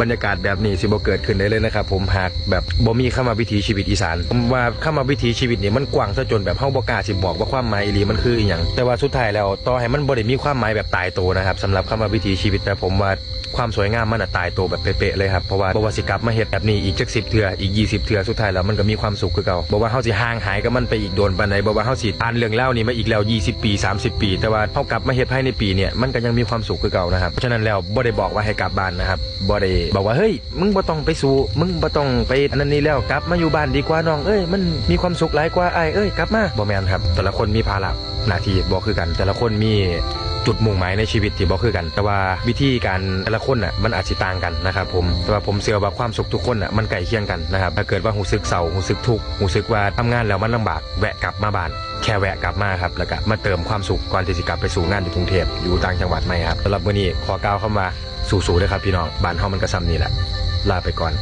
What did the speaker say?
บรรยากาศแบบนี้สิบ่เกิดขึ้นได้เลยนะครับผมหากแบบบ่มีเข้ามาวิถีชีวิตอีสานผมว่าเข้ามาวิถีชีวิตนี่มันกว้างซะจนแบบเฮาบ่กล้าสิบอกว่าความหมายอีหลีมันคืออีหยังแต่ว่าสุดท้ายแล้วต่อให้มันบ่ได้มีความหมายแบบตายตัวนะครับสำหรับเข้ามาวิถีชีวิตแต่ผมว่าความสวยงามมันอะตายตัวแบบเป๊ะๆเลยครับเพราะว่าบวสิกลับมาเฮ็ดแบบนี้อีกจักสิบเทืออีก 20เทือสุดท้ายแล้วมันก็มีความสุขคือเก่าบอกว่าเฮาสิห่างหายกับมันไปอีกโดนปานใดบอกว่าเฮาสิอ่านเรื่องเล่านี้มาอีกแล้ว 20 ปี 30 ปี แต่ว่าเฮากลับมาเฮ็ดภายในปีเนี่ยมันก็ยังมีความสุขคือเก่านะครับเพราะฉะนั้นแล้วบ่ได้บอกว่าให้กลับบ้านนะครับบ่ได้บอกว่าเฮ้ยมึงบ่ต้องไปสู้มึงบ่ต้องไปอันนั้นนี่แล้วกลับมาอยู่บ้านดีกว่าน้องเอ้ยมันมีความสุขหลายกว่าไอ้เอ้ยกลับมาบ่แม่นครับ แต่ละคนมีภาระหน้าที่บ่คือกัน แต่ละคนมี จุดมุ่งหมายในชีวิตที่บ่คือกัน แต่ว่าวิธีการแต่ละคนน่ะมันอาจจะต่างกันนะครับผมแต่ว่าผมเชื่อว่าความสุขทุกคนน่ะมันใกล้เคียงกันนะครับถ้าเกิดว่าหูซึกเศร้าหูซึกทุกข์หูซึกว่าทำงานแล้วมันลำบากแวะกลับมาบ้านแค่แวะกลับมาครับแล้วก็มาเติมความสุขก่อนที่จะกลับไปสู่งานอยู่กรุงเทพอยู่ต่างจังหวัดใหมครับสำหรับวันนี้ขอกล่าวเข้ามาสู่ๆเลยครับพี่น้องบ้านเฮามันก็ซ้ำนี่แหละลาไปก่อน